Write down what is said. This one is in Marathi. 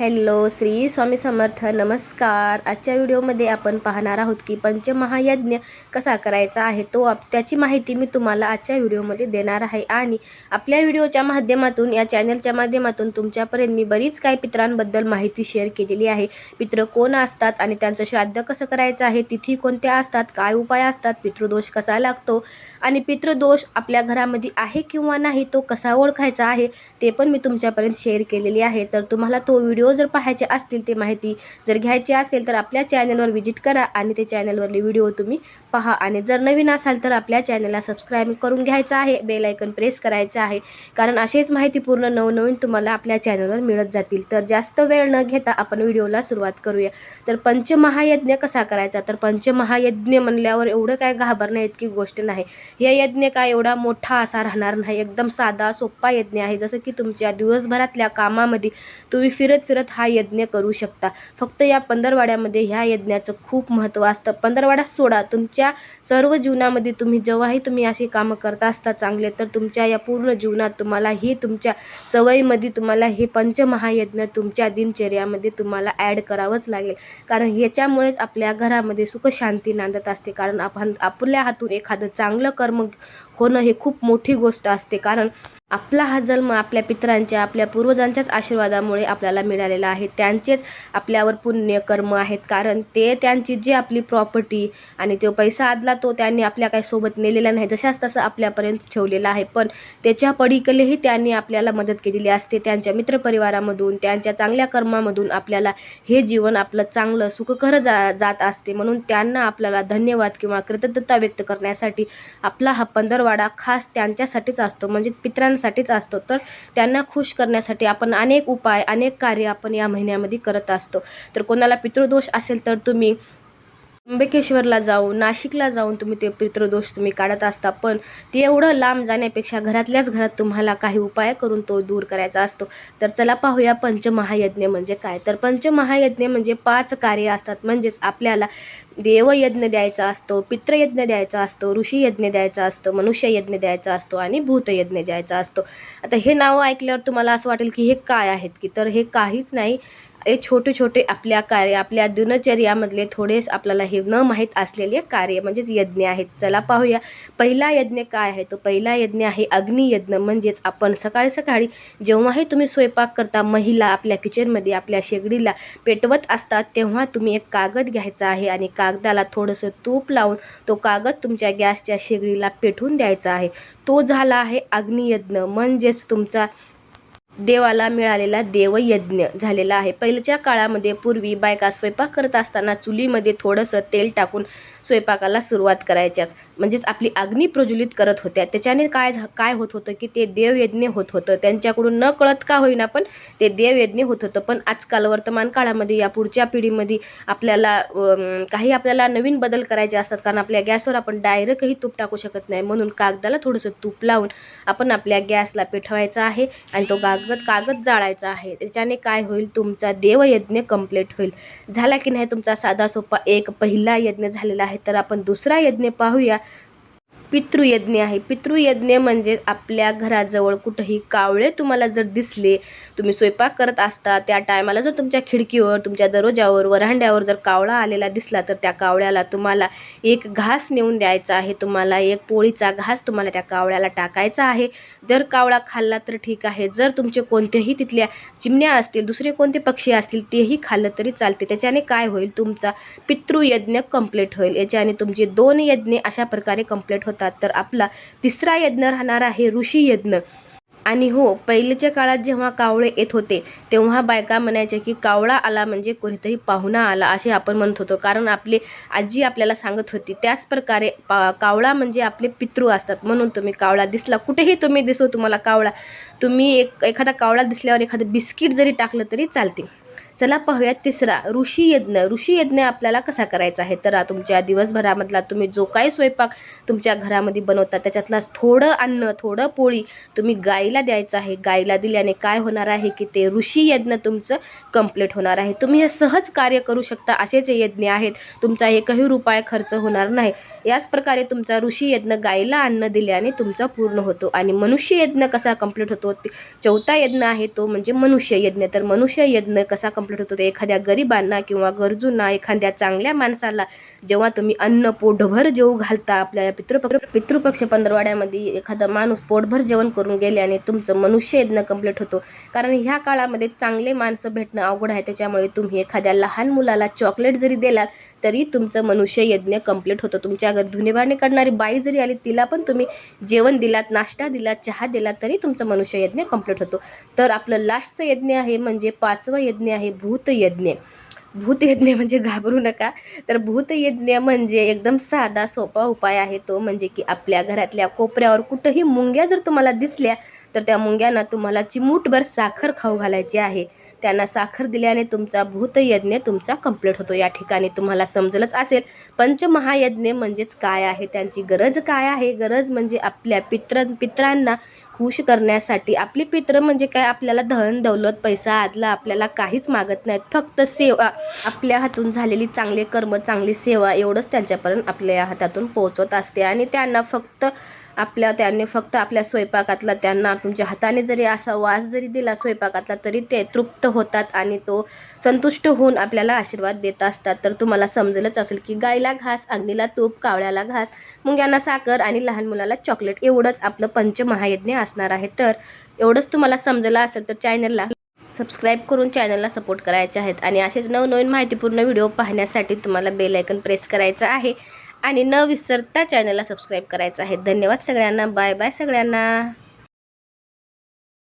हॅलो श्री स्वामी समर्थ. नमस्कार. आजच्या व्हिडिओमध्ये आपण पाहणार आहोत की पंचमहायज्ञ कसा करायचा आहे तो आप त्याची माहिती मी तुम्हाला आजच्या व्हिडिओमध्ये देणार आहे. आणि आपल्या व्हिडिओच्या माध्यमातून या चॅनलच्या माध्यमातून तुमच्यापर्यंत मी बरीच काही पित्रांबद्दल माहिती शेअर केलेली आहे. पित्र कोण असतात आणि त्यांचं श्राद्ध कसं करायचं आहे तिथी कोणत्या असतात काय उपाय असतात पितृदोष कसा लागतो आणि पितृदोष आपल्या घरामध्ये आहे किंवा नाही तो कसा ओळखायचा आहे ते पण मी तुमच्यापर्यंत शेअर केलेली आहे. तर तुम्हाला तो व्हिडिओ जर पाहायचे असतील ते माहिती जर घ्यायची असेल तर आपल्या चॅनलवर व्हिजिट करा आणि ते चॅनलवरले व्हिडिओ तुम्ही पहा. आणि जर नवीन असाल तर आपल्या चॅनलला सबस्क्राईब करून घ्यायचं आहे. बेलायकन प्रेस करायचं आहे. कारण असेच माहिती पूर्ण नवनवीन तुम्हाला आपल्या चॅनलवर मिळत जातील. तर जास्त वेळ न घेता आपण व्हिडिओला सुरुवात करूया. तर पंचमहायज्ञ कसा करायचा? तर पंचमहायज्ञ म्हणल्यावर एवढं काय घाबरण्या इतकी गोष्ट नाही. हे यज्ञ काय एवढा मोठा असा राहणार नाही. एकदम साधा सोपा यज्ञ आहे. जसं की तुमच्या दिवसभरातल्या कामामध्ये तुम्ही फिरत फिरत हा यज्ञ करू शकता. फक्त या पंधरवाड्यामध्ये ह्या यज्ञाचं खूप महत्त्व असतं. पंधरवाडा सोडा. तुमच्या सर्व जीवनामध्ये तुम्ही जेव्हाही तुम्ही अशी कामं करता असता चांगले तर तुमच्या या पूर्ण जीवनात तुम्हाला ही तुमच्या सवयीमध्ये तुम्हाला हे पंचमहायज्ञ तुमच्या दिनचर्यामध्ये तुम्हाला ॲड करावंच लागेल. कारण ह्याच्यामुळेच आपल्या घरामध्ये सुखशांती नांदत असते. कारण आपण आपल्या हातून एखादं चांगलं कर्म होणं हे खूप मोठी गोष्ट असते. कारण आपला हा जन्म आपल्या पितरांच्या आपल्या पूर्वजांच्याच आशीर्वादामुळे आपल्याला मिळालेला आहे. त्यांचेच आपल्यावर पुण्य कर्म आहेत. कारण ते त्यांची जी आपली प्रॉपर्टी आणि तो पैसा आदला तो त्यांनी आपल्या काही सोबत नेलेला नाही. जशाच तसं आपल्यापर्यंत ठेवलेला आहे. पण त्याच्या पडीकलेही त्यांनी आपल्याला मदत केलेली असते. त्यांच्या मित्रपरिवारामधून त्यांच्या चांगल्या कर्मामधून आपल्याला हे जीवन आपलं चांगलं सुखकर जा जात असते. म्हणून त्यांना आपल्याला धन्यवाद किंवा कृतज्ञता व्यक्त करण्यासाठी आपला हा पंधरवाडा खास त्यांच्यासाठीच असतो. म्हणजे पित्रां साठीच असतो. तर त्यांना खुश करण्यासाठी आपण अनेक उपाय अनेक कार्य आपण या महिन्यामध्ये करत असतो. तर कोणाला पितृदोष असेल तर तुम्ही त्र्यंबकेश्वरला जाऊन नाशिकला जाऊन तुम्ही ते पितृदोष तुम्ही काढत असता पण ते एवढं लांब जाण्यापेक्षा घरातल्याच घरात तुम्हाला काही उपाय करून तो दूर करायचा असतो. तर चला पाहूया पंचमहायज्ञ म्हणजे काय? तर पंचमहायज्ञ म्हणजे पाच कार्य असतात. म्हणजेच आपल्याला देवयज्ञ द्यायचा असतो पितृयज्ञ द्यायचा असतो ऋषीयज्ञ द्यायचा असतो मनुष्ययज्ञ द्यायचा असतो आणि भूतयज्ञ द्यायचा असतो. आता हे नावं ऐकल्यावर तुम्हाला असं वाटेल की हे काय आहेत की? तर हे काहीच नाही. हे छोटे छोटे आपल्या कार्य आपल्या दिनचर्यामधले थोडेच आपल्याला हे न माहीत असलेले कार्य म्हणजेच यज्ञ आहेत. चला पाहूया. पहिला यज्ञ काय आहे? तो पहिला यज्ञ आहे अग्नियज्ञ म्हणजेच आपण सकाळी सकाळी जेव्हाही तुम्ही स्वयंपाक करता महिला आपल्या किचनमध्ये आपल्या शेगडीला पेटवत असतात तेव्हा तुम्ही एक कागद घ्यायचा आहे आणि कागदाला थोडंसं तूप लावून तो कागद तुमच्या गॅसच्या शेगडीला पेटवून द्यायचा आहे. तो झाला आहे अग्नियज्ञ म्हणजेच तुमचा देवाला मिळालेला देवयज्ञ झालेला आहे. पहिल्याच्या काळामध्ये पूर्वी बायका स्वयंपाक करत असताना चुलीमध्ये थोडंसं तेल टाकून स्वयंपाकाला सुरुवात करायच्याच. म्हणजेच आपली अग्नी प्रज्वलित करत होत्या. त्याच्याने काय झा काय होत होतं की ते देवयज्ञ होत होतं. त्यांच्याकडून न कळत का होईना पण ते देवयज्ञ होत होतं. पण आजकाल वर्तमान काळामध्ये या पुढच्या पिढीमध्ये आपल्याला काही आपल्याला नवीन बदल करायचे असतात. कारण आपल्या गॅसवर आपण डायरेक्टही तूप टाकू शकत नाही. म्हणून कागदाला थोडंसं तूप लावून आपण आपल्या गॅसला पेठवायचा आहे आणि तो कागद कागद कागद जाळायचा आहे. त्याच्याने काय होईल? तुमचा देवयज्ञ कंप्लीट होईल. झाला की नाही तुमचा साधा सोपा एक पहिला यज्ञ झालेला आहे. तर आपण दुसरा यज्ञ पाहूया. पितृयज्ञ आहे. पितृयज्ञ म्हणजे आपल्या घराजवळ कुठंही कावळे तुम्हाला जर दिसले तुम्ही स्वयंपाक करत असता त्या टायमाला जर तुमच्या खिडकीवर तुमच्या दरोज्यावर वरांड्यावर जर कावळा आलेला दिसला तर त्या कावळ्याला तुम्हाला एक घास नेऊन द्यायचा आहे. तुम्हाला एक पोळीचा घास तुम्हाला त्या कावळ्याला टाकायचा आहे. जर कावळा खाल्ला तर ठीक आहे. जर तुमचे कोणतेही तिथल्या चिमण्या असतील दुसरे कोणते पक्षी असतील तेही खाल्लं तरी चालते. त्याच्याने काय होईल? तुमचा पितृयज्ञ कंप्लीट होईल. याच्याने तुमचे दोन यज्ञ अशा प्रकारे कंप्लीट होतात. तर आपला तिसरा यज्ञ राहणार आहे ऋषी यज्ञ. आणि हो पहिलेच्या काळात जेव्हा कावळे येत होते तेव्हा बायका म्हणायच्या की कावळा आला म्हणजे कोणीतरी पाहुणा आला असे आपण म्हणत होतो. कारण आपली आजी आपल्याला सांगत होती त्याच प्रकारे पा कावळा म्हणजे आपले पितृ असतात. म्हणून तुम्ही कावळा दिसला. कुठेही तुम्ही दिसो तुम्हाला कावळा. तुम्ही एक एखादा कावळा दिसल्यावर एखादं बिस्किट जरी टाकलं तरी चालते. चला पाहूयात तिसरा ऋषी यज्ञ. ऋषी यज्ञ आपल्याला कसा करायचा आहे? तर तुमच्या दिवसभरामधला तुम्ही जो काही स्वयंपाक तुमच्या घरामध्ये बनवता त्याच्यातलाच थोडं अन्न थोडं पोळी तुम्ही गाईला द्यायचं आहे. गाईला दिल्याने काय होणार आहे की ते ऋषी यज्ञ तुमचं कंप्लीट होणार आहे. तुम्ही हे सहज कार्य करू शकता असे जे यज्ञ आहेत. तुमचा एकही रुपये खर्च होणार नाही. याच प्रकारे तुमचा ऋषी यज्ञ गाईला अन्न दिल्याने तुमचा पूर्ण होतो. आणि मनुष्य यज्ञ कसा कंप्लीट होतो? ते- चौथा यज्ञ आहे तो म्हणजे मनुष्य यज्ञ. तर मनुष्य यज्ञ कसा कंप्लीट होतो. एखाद्या गरिबांना किंवा गरजूंना एखाद्या चांगल्या माणसाला जेव्हा तुम्ही अन्न पोटभर जेवू घालता आपल्या पितृपक्ष पितृपक्ष पंधरवाड्यामध्ये एखादा माणूस पोटभर जेवण करून गेल्याने तुमचं मनुष्य यज्ञ कंप्लीट होतो. कारण ह्या काळामध्ये चांगले माणसं भेटणं अवघड आहे. त्याच्यामुळे तुम्ही एखाद्या लहान मुलाला चॉकलेट जरी दिलात तरी तुमचं मनुष्य यज्ञ कंप्लीट होतं. तुमच्या घर धुनेबाणी करणारी बाई जरी आली तिला पण तुम्ही जेवण दिलात नाश्ता दिलात चहा दिलात तरी तुमचं मनुष्य यज्ञ कंप्लीट होतो. तर आपलं लास्टचं यज्ञ आहे म्हणजे पाचवं यज्ञ आहे भूतयज्ञ. भूतयज्ञ म्हणजे घाबरू नका. तर भूतयज्ञ म्हणजे एकदम साधा सोपा उपाय आहे तो म्हणजे की आपल्या घरातल्या कोपऱ्यावर कुठंही मुंग्या जर तुम्हाला दिसल्या तर त्या मुंग्यांना तुम्हाला चिमूटभर साखर खाऊ घालायची आहे. त्यांना साखर दिल्याने तुमचा भूतयज्ञ तुमचा कंप्लीट होतो. या ठिकाणी तुम्हाला समजलंच असेल पंचमहायज्ञ म्हणजेच काय आहे? त्यांची गरज काय आहे? गरज म्हणजे आपल्या पित्र पित्रांना खुश करण्यासाठी. आपली पित्र म्हणजे काय? आपल्याला धन दौलत पैसा आदला आपल्याला काहीच मागत नाहीत. फक्त सेवा. आपल्या हातून झालेली चांगले कर्म चांगली सेवा एवढंच त्यांच्यापर्यंत आपल्या हातातून पोहोचत असते. आणि त्यांना फक्त आपल्या त्यांनी फक्त आपल्या स्वयंपाकातला त्यांना तुमच्या हाताने जरी असा वास जरी दिला स्वयंपाकातला तरी ते तृप्त होतात आणि तो संतुष्ट होऊन आपल्याला आशीर्वाद देत असतात. तर तुम्हाला समजलंच असेल की गायला घास अग्नीला तूप कावळ्याला घास मुंग्यांना साखर आणि लहान मुलाला चॉकलेट एवढंच आपलं पंचमहायज्ञ असणार आहे. तर एवढंच तुम्हाला समजलं असेल तर चॅनलला सबस्क्राईब करून चॅनलला सपोर्ट करायचे आहेत. आणि असेच नवनवीन माहितीपूर्ण व्हिडिओ पाहण्यासाठी तुम्हाला बेल आयकन प्रेस करायचं आहे. आणि न विसरता चॅनलला सबस्क्राईब करायचं आहे. धन्यवाद सगळ्यांना. बाय बाय सगळ्यांना.